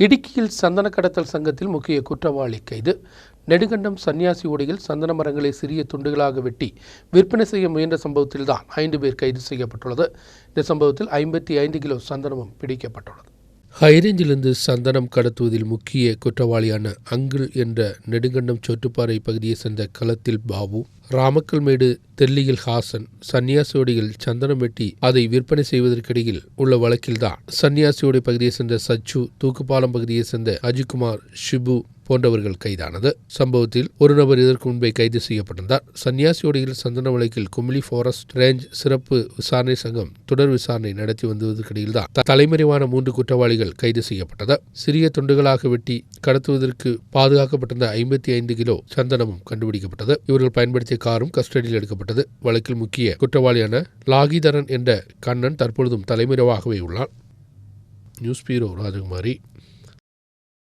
இடுக்கியில் சந்தன கடத்தல் சங்கத்தில் முக்கிய குற்றவாளி கைது நெடுங்கண்டம் சன்னியாசி ஓடையில் சந்தன மரங்களை சிறிய துண்டுகளாக வெட்டி விற்பனை செய்ய முயன்ற சம்பவத்தில்தான் ஐந்து பேர் கைது செய்யப்பட்டுள்ளது. இந்த சம்பவத்தில் ஐம்பத்தி ஐந்து கிலோ சந்தனமும் பிடிக்கப்பட்டுள்ளது. ஹைரேஞ்சிலிருந்து சந்தனம் கடத்துவதில் முக்கிய குற்றவாளியான அங்கிள் என்ற நெடுங்கண்டம் சொட்டுப்பாறை பகுதியைச் சேர்ந்த களத்தில் பாபு ராமக்கல்மேடு தெல்லியில் ஹாசன் சன்னியாசியோடியில் சந்தனம் வெட்டி அதை விற்பனை செய்வதற்கிடையில் உள்ள வழக்கில்தான். சன்னியாசியோடி பகுதியைச் சேர்ந்த சச்சு தூக்குப்பாலம் பகுதியைச் சேர்ந்த அஜிக்குமார் ஷிபு போன்றவர்கள் கைதானது. சம்பவத்தில் ஒரு நபர் இதற்கு முன்பே கைது செய்யப்பட்டிருந்தார். சன்னியாசியோடையில் சந்தன வழக்கில் குமிளி ஃபாரஸ்ட் ரேஞ்ச் சிறப்பு விசாரணை சங்கம் தொடர் விசாரணை நடத்தி வந்ததற்கிடையில்தான் தலைமறைவான மூன்று குற்றவாளிகள் கைது செய்யப்பட்டது. சிறிய துண்டுகளாக வெட்டி கடத்துவதற்கு பாதுகாக்கப்பட்டிருந்த ஐம்பத்தி ஐந்து கிலோ சந்தனமும் கண்டுபிடிக்கப்பட்டது. இவர்கள் பயன்படுத்திய காரும் கஸ்டடியில் எடுக்கப்பட்டது. வழக்கில் முக்கிய குற்றவாளியான லாகிதரன் என்ற கண்ணன் தற்பொழுதும் தலைமறைவாகவே உள்ளார் நியூஸ் பீரோ ராஜகுமாரி.